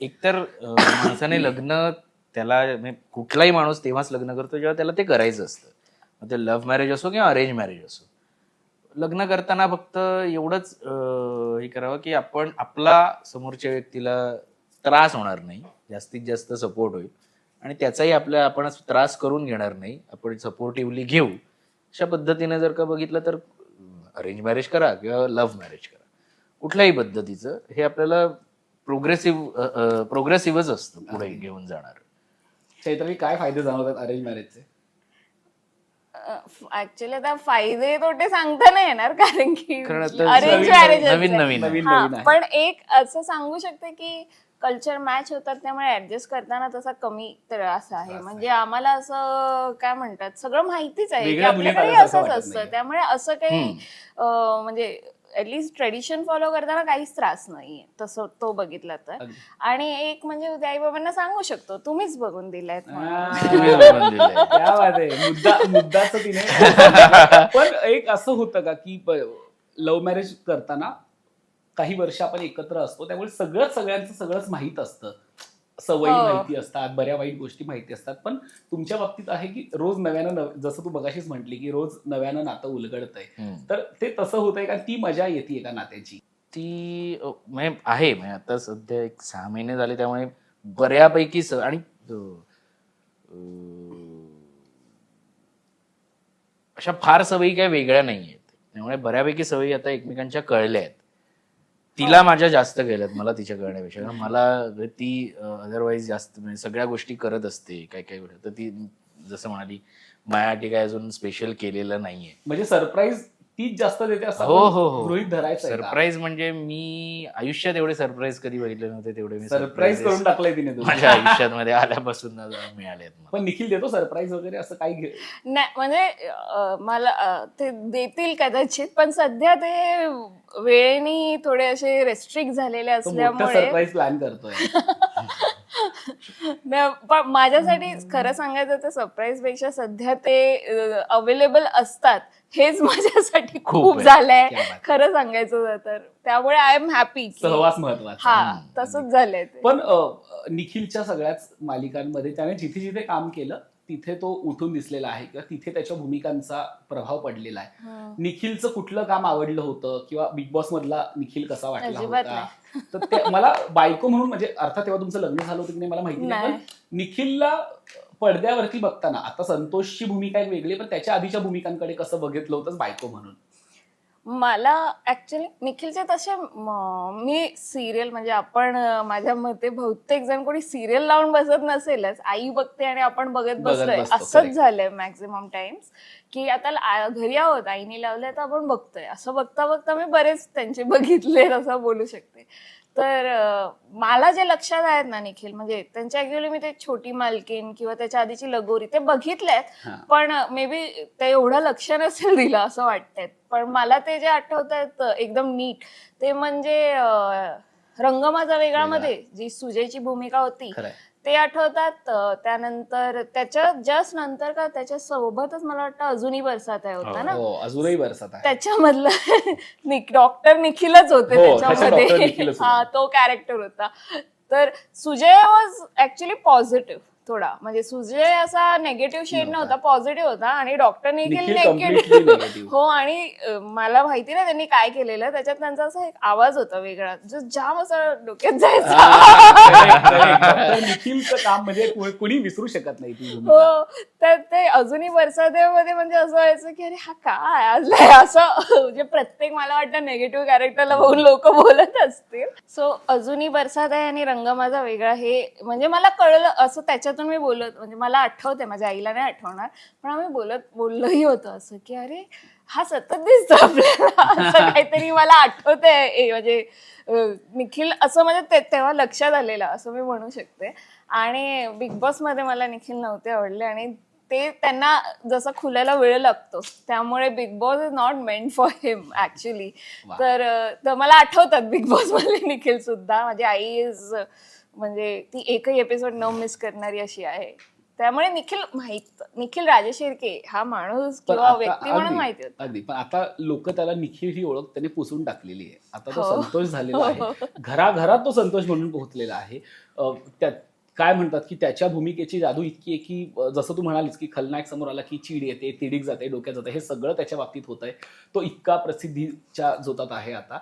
एकतर माणसाने लग्न त्याला म्हणजे कुठलाही माणूस तेव्हाच लग्न करतो जेव्हा त्याला ते करायचं असतं. मग ते लव्ह मॅरेज असो किंवा अरेंज मॅरेज असो. लग्न करताना फक्त एवढंच हे करावं की आपण आपला समोरच्या व्यक्तीला त्रास होणार नाही. जास्तीत जास्त सपोर्ट होईल. आणि त्याचाही आपल्या आपण त्रास करून घेणार नाही. आपण सपोर्टिव्हली घेऊ. अशा पद्धतीने जर का बघितलं तर अरेंज मॅरेज करा किंवा लव्ह मॅरेज करा. कुठल्याही पद्धतीचं. हे आपल्याला प्रोग्रेसिव्ह प्रोग्रेसिव्हच असतं पुढे घेऊन जाणार. चैत्रवी काय फायदे जाणवतात अरेंज मॅरेजचे? ऍक्च्युली आता फायदे तोटे सांगता नाही येणार कारण की अरेंज नवीन- मॅरेज पण एक असं सांगू शकते की कल्चर मॅच होतात त्यामुळे ऍडजस्ट करताना तसा कमी त्रास आहे. म्हणजे आम्हाला असं काय म्हणतात सगळं माहितीच आहे की आपल्याकडे असंच असतं. त्यामुळे असं काही म्हणजे ऍटलिस्ट ट्रेडिशन फॉलो करताना काहीच त्रास नाहीये तसं तो बघितला तर अगदी. आणि एक म्हणजे उद्या आई बाबांना सांगू शकतो तुम्हीच बघून दिलायत म्हणून. दिलंय. क्या बात आहे मुद्दा मुद्दाच तिने पण एक असं होतं का की लव्ह मॅरेज करताना काही वर्ष आपण एकत्र असतो त्यामुळे सगळंच सगळ्यांचं सगळंच माहीत असतं सवयी हो. माहिती असतात बऱ्या वाईट गोष्टी माहिती असतात. पण तुमच्या बाबतीत आहे की रोज नव्यानं नव- जसं तू बघाशीच म्हटली की रोज नव्यानं नातं उलगडतंय. हम्म. तर ते तसं होतंय का? ती मजा येते का नात्याची? ती अ, म्हणजे आहे म्हणजे आता सध्या एक सहा महिने झाले त्यामुळे बऱ्यापैकी स आणि अ, अ, अशा फार सवयी काही वेगळ्या नाही आहेत त्यामुळे बऱ्यापैकी सवयी आता एकमेकांच्या कळल्या आहेत. तिला माझ्या जास्त गेल्यात मला तिच्या कळण्यापेक्षा. मला म्हणजे ती अदरवाईज जास्त म्हणजे सगळ्या गोष्टी करत असते काय काय गोष्टी तर ती जसं म्हणाली माझ्यासाठी काय अजून स्पेशल केलेलं नाहीये. म्हणजे सरप्राईज तीच जास्त देते असं हो हो हो गृहीत धरायचं सरप्राईज म्हणजे मी आयुष्यात एवढे सरप्राईज कधी बघितले नव्हते तेवढे मी सरप्राईज surprises करून टाकलंय तिने तुला. माझ्या आयुष्यात मध्ये आल्यापासून मिळाले आहेत मला. पण निखिल देतो सरप्राईज वगैरे असं काही घे- नाही म्हणजे अं, मला अं, ते देतील कदाचित पण सध्या ते वेळेनी थोडे असे रेस्ट्रिक्ट झालेले तो मोठं असल्यामुळे सरप्राईज प्लॅन करतोय पण माझ्यासाठी खरं सांगायचं तर सरप्राईजपेक्षा सध्या ते अवेलेबल असतात हेच माझ्यासाठी खूप. झालंय. खरं सांगायचं तर त्यामुळे आय एम हॅपी सहवास महत्त्वाचा हा. तसंच झालंय ते. पण निखिलच्या सगळ्याच मालिकांमध्ये त्याने जिथे जिथे काम केलं तिथे तो उठून दिसलेला आहे किंवा तिथे त्याच्या भूमिकांचा प्रभाव पडलेला आहे. निखिलचं कुठलं काम आवडलं होतं किंवा बिग बॉस मधला निखिल कसा वाटला होता तर ते मला बायको म्हणून म्हणजे अर्थात तेव्हा तुमचं लग्न झालं होतं की नाही मला माहिती नाही पण नाही. निखिलला पडद्यावरती बघताना आता संतोषची भूमिका एक वेगळी पण त्याच्या आधीच्या भूमिकांकडे कसं बघितलं होतं बायको म्हणून मला ऍक्च्युली निखिलचे तसे म- सिरियल म्हणजे आपण माझ्या मते बहुतेक जण कोणी सिरियल लावून बसत नसेलच. आई बघते आणि आपण बघत बसतो, असंच. झालंय मॅक्झिमम टाइम्स की आता घरी आहोत आईने लावलंय तर आपण बघतोय. असं बघता बघता मी बरेच त्यांचे बघितले असं बोलू शकते. तर मला जे लक्षात आहेत ना निखिल म्हणजे त्यांच्या ऍक्च्युली मी ते छोटी मालकीन किंवा त्याच्या आधीची लगोरी ते बघितलेत. पण मे बी ते एवढं लक्ष नसेल दिलं असं वाटतंय पण मला ते जे आठवत आहेत एकदम नीट ते म्हणजे रंग माझा वेगळा. मध्ये जी सुजयची भूमिका होती ते आठवतात. त्यानंतर त्याच्या जस्ट नंतर का त्याच्या सोबतच मला वाटतं अजूनही बरसात आहे होता ना? हो अजूनही बरसत आहे. त्याच्यामधलं डॉक्टर निखिलच होते हो, त्याच्यामध्ये. हा. तो कॅरेक्टर होता. तर सुजय वॉज ऍक्च्युली पॉझिटिव्ह थोडा. म्हणजे सुजय असा नेगेटिव्ह शेड नव्हता. पॉझिटिव्ह होता आणि doctor Nikhil Nikhil completely negative. हो आणि मला माहिती नाही त्यांनी काय केलेलं. त्याच्यात त्यांचा असा एक आवाज होता वेगळा. जो जाम असा डोक्यात जायचा. निखिलचं काम म्हणजे कुणी विसरू शकत नाही. हो तर ते अजूनही मध्ये म्हणजे असं व्हायचं की अरे हा काय आजलाय असं म्हणजे प्रत्येक मला वाटतं नेगेटिव्ह कॅरेक्टरला बघून लोक बोलत असतील. सो अजूनही बरसात आहे आणि रंग माझा वेगळा हे म्हणजे मला कळलं असं त्याच्यातून मी बोलत म्हणजे मला आठवते माझ्या आईला नाही आठवणार पण आम्ही बोलत बोललोही होतं असं की अरे हा सतत दिसतो आपल्याला. असं काहीतरी मला आठवतंय. म्हणजे निखिल असं म्हणजे ते- तेव्हा लक्षात आलेलं असं मी म्हणू शकते. आणि बिग बॉसमध्ये मला निखिल नव्हते आवडले आणि ते त्यांना जसं खुलायला वेळ लागतो त्यामुळे Bigg Boss is not meant for him actually. तर मला आठवतात बिग बॉस मधले निखिल सुद्धा. माझी आई इज म्हणजे ती एकही एपिसोड न मिस करणारी अशी आहे. त्यामुळे निखिल माहीत निखिल राजेशिर्के हा माणूस किंवा व्यक्ती म्हणून माहिती होतं. अगदी. पण आता लोक त्याला निखिल ही ओळख त्याने पुसून टाकलेली आहे. आता तो हो. संतोष झालेला हो, आहे. घराघरात तो संतोष म्हणून पोहोचलेला आहे. त्या काय म्हणतात की त्याच्या भूमिकेची जादू इतकी आहे की जसं तू म्हणालीस की खलनायक समोर आला की चीड येते तिडीक जाते डोक्यात जाते हे सगळं त्याच्या बाबतीत होत आहे. तो इतका प्रसिद्धीच्या जोतात आहे आता.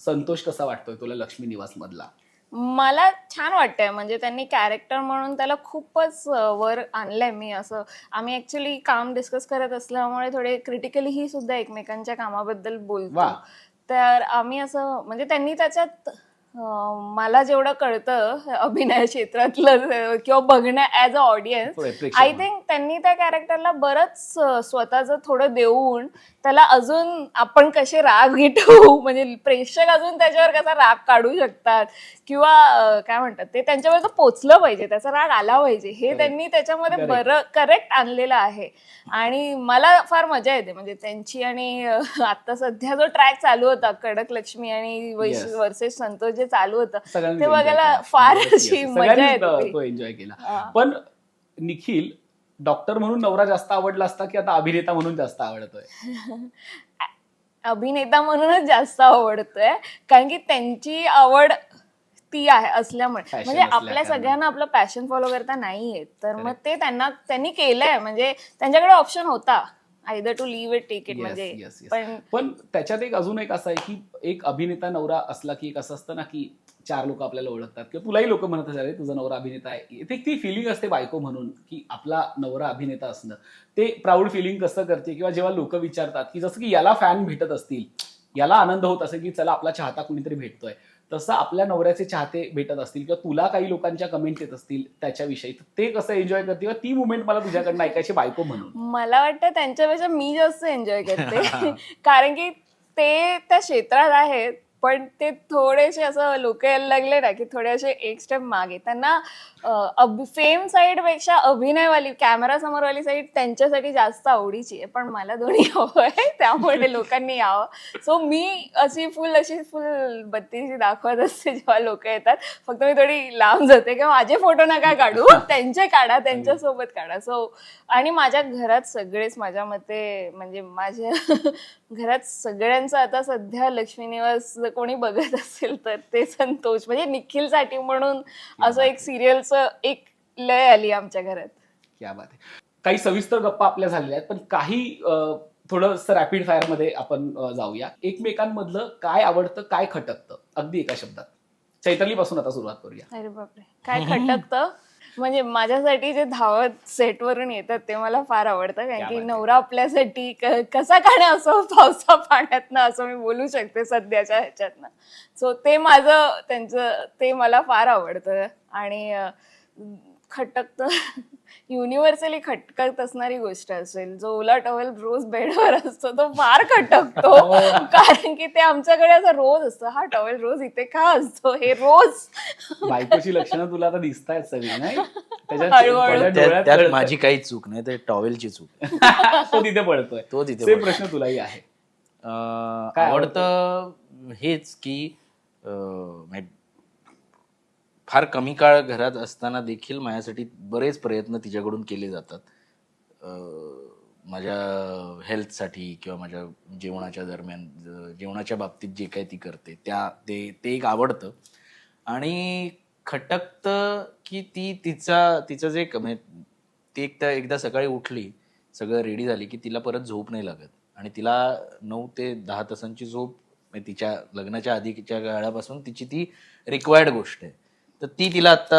संतोष कसा वाटतोय तुला लक्ष्मी निवास मधला मला छान वाटतंय. म्हणजे त्यांनी कॅरेक्टर म्हणून त्याला खूपच वर आणलंय मी असं. आम्ही ऍक्च्युली काम डिस्कस करत असल्यामुळे थोडे क्रिटिकली ही सुद्धा एकमेकांच्या कामाबद्दल बोलतो. वा. तर आम्ही असं म्हणजे त्यांनी त्याच्यात मला जेवढं कळतं अभिनय क्षेत्रातलं किंवा बघण्या as a audience I. Think त्यांनी त्या कॅरेक्टरला बरंच स्वतःचं थोडं देऊन त्याला अजून आपण कसे राग घेतो म्हणजे प्रेक्षक अजून त्याच्यावर कसा राग काढू शकतात किंवा काय म्हणतात ते त्यांच्यावर पोचलं पाहिजे त्याचा राग आला पाहिजे हे. त्यांनी त्याच्यामध्ये. बरं करेक्ट आणलेलं आहे आणि मला फार मजा येते म्हणजे त्यांची आणि आता सध्या जो ट्रॅक चालू होता कडक लक्ष्मी आणि. वर्सेस संतोष जे चालू होतं ते बघायला. फार. अशी मजा एन्जॉय केला. पण निखिल डॉक्टर म्हणून नवरा जास्त आवडला असता की आता अभिनेता म्हणून जास्त आवडतोय अभिनेता म्हणूनच जास्त आवडतोय कारण की त्यांची आवड ती आहे असल्यामुळे म्हणजे आपल्या. सगळ्यांना आपलं पॅशन फॉलो करता नाही येत तर मग. ते त्यांना त्यांनी केलंय म्हणजे त्यांच्याकडे ऑप्शन होता either to leave it take it म्हणजे. पण पण त्याच्यात एक अजून एक असं आहे की एक अभिनेता नवरा असला की एक असं असतं ना की चार लोक आपल्याला ओळखतात किंवा तुलाही लोक म्हणत "अरे, तुझा नवरा अभिनेता आहे. ते ती फिलिंग असते बायको म्हणून की आपला नवरा अभिनेता असणं. ते प्राऊड फिलिंग कसं करते किंवा जेव्हा लोक विचारतात की जसं की याला फॅन भेटत असतील याला आनंद होत असेल की चला आपला चाहता कुणीतरी भेटतोय. तसं आपल्या नवऱ्याचे चाहते भेटत असतील किंवा तुला काही लोकांच्या कमेंट येत असतील त्याच्याविषयी तर ते कसं एन्जॉय करते किंवा ती मुवमेंट मला तुझ्याकडनं ऐकायची बायको म्हणून? मला वाटतं त्यांच्यापेक्षा मी जास्त एन्जॉय करते. कारण की ते त्या क्षेत्रात आहेत पण ते थोडेसे असं लोक यायला लागले ना की थोडे असे एक स्टेप मागे. त्यांना फेम साईडपेक्षा अभिनयवाली कॅमेरा समोरवाली साईड त्यांच्यासाठी जास्त आवडीची आहे. पण मला दोन्ही हवं आहे. त्यामुळे लोकांनी यावं. सो मी अशी फुल अशी फुल बत्तीशी दाखवत असते जेव्हा लोक येतात. फक्त मी थोडी लांब जाते. किंवा माझे फोटो नका काढू. त्यांचे काढा त्यांच्यासोबत काढा. सो आणि माझ्या घरात सगळेच माझ्या मते म्हणजे माझ्या घरात सगळ्यांचं आता सध्या लक्ष्मी निवास जर कोणी बघत असेल तर ते संतोष म्हणजे निखिलसाठी म्हणून असं एक सिरियलचं एक लय आली आमच्या घरात. क्या बात आहे. काही सविस्तर गप्पा आपल्या झालेल्या आहेत पण काही थोडंसं रॅपिड फायरमध्ये आपण जाऊया. एकमेकांमधलं काय आवडतं काय खटकतं? अगदी एका शब्दात. चैतली पासून आता सुरुवात करूया. अरे बापरे. काय खटकतं? म्हणजे माझ्यासाठी जे धावत सेटवरून येतात ते मला फार आवडतं कारण की. नवरा आपल्यासाठी कसा का असो पावसा पाण्यातनं असं मी बोलू शकते सध्याच्या ह्याच्यातनं सो ते माझं त्यांचं ते मला फार आवडतं आणि खटकतं. युनिव्हर्सली खटकत असणारी गोष्ट असेल जो ओला टॉवेल रोज बेडवर असतो तो फार खटकतो. कारण की ते आमच्याकडे असं रोज असतं. हा टॉवेल रोज इथे का असतो? हे रोज. बायकोची लक्षणं तुला आता दिसत आहेत सगळी नाही? त्याच्यात त्यात. माझी काहीच चूक नाही ते टॉवेलची चूक. तो तिथे पडतोय. तो तिथे सेम. प्रश्न तुलाही आहे. काय आवडतं हेच की अं, म्हणजे फार कमी काळ घरात असताना देखील माझ्यासाठी बरेच प्रयत्न तिच्याकडून केले जातात. माझ्या हेल्थसाठी किंवा माझ्या जेवणाच्या दरम्यान जेवणाच्या बाबतीत जे काही ती करते त्या ते ते एक आवडतं. आणि खटकतं की ती तिचा तिचं जे म्हणजे ती एकदा एकदा सकाळी उठली सगळं रेडी झाली की तिला परत झोप नाही लागत. आणि तिला नऊ ते दहा तासांची झोप म्हणजे तिच्या लग्नाच्या आधीच्या काळापासून तिची ती रिक्वायर्ड गोष्ट आहे. तर ती तिला आत्ता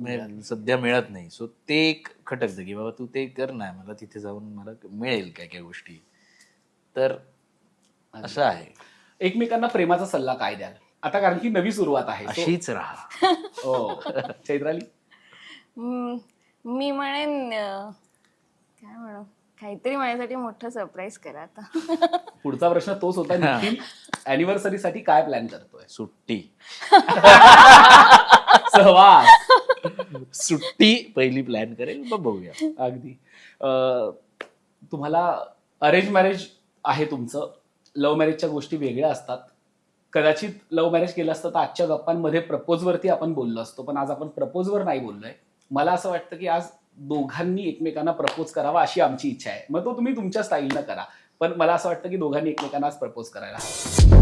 म्हणजे सध्या मिळत नाही. सो ते एक खटकतं की बाबा तू ते कर ना मला तिथे जाऊन मला मिळेल काय काय गोष्टी. तर असं आहे. एकमेकांना प्रेमाचा सल्ला काय द्याल? आता कारण की नवी सुरुवात आहे So- अशीच राहा. हो. चैत्राली? हम्म, मी म्हणेन अं, काय म्हणू? काहीतरी माझ्यासाठी मोठं सरप्राईज करा आता. पुढचा प्रश्न तोच होता निखिल. अॅनिव्हर्सरी साठी काय प्लॅन करतोय? सुट्टी. सहवास. सुट्टी पहिली प्लॅन करेल मग बघूया. अगदी. अं, तुम्हाला अरेंज मॅरेज आहे तुमचं. लव्ह मॅरेजच्या गोष्टी वेगळ्या असतात. कदाचित लव्ह मॅरेज केलं असतं तर आजच्या गप्पांमध्ये प्रपोजवरती आपण बोललो असतो पण आज आपण प्रपोजवर नाही बोललोय. मला असं वाटतं की आज दोघांनी एकमेकांना प्रपोज करावा अशी आमची इच्छा आहे. मग तो तुम्ही तुमच्या स्टाईलनं करा. पण मला असं वाटतं की दोघांनी एकमेकांना आज प्रपोज करायला हवं.